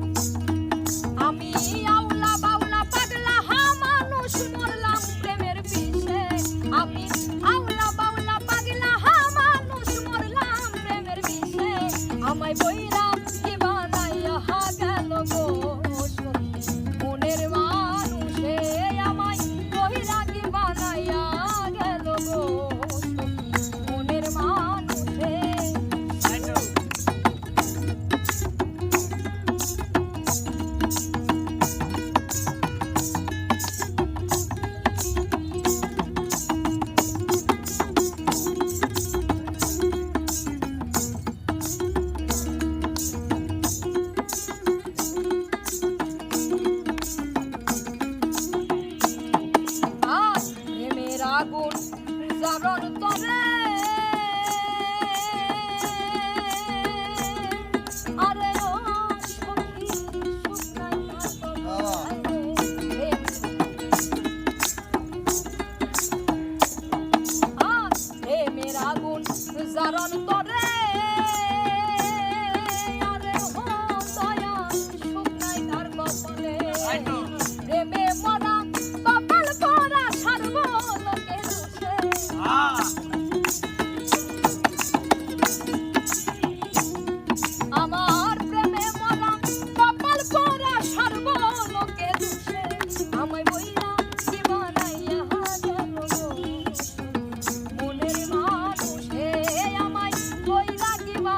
Thanks. মরণ তবে আরে মেরা গুণ জারণ তরে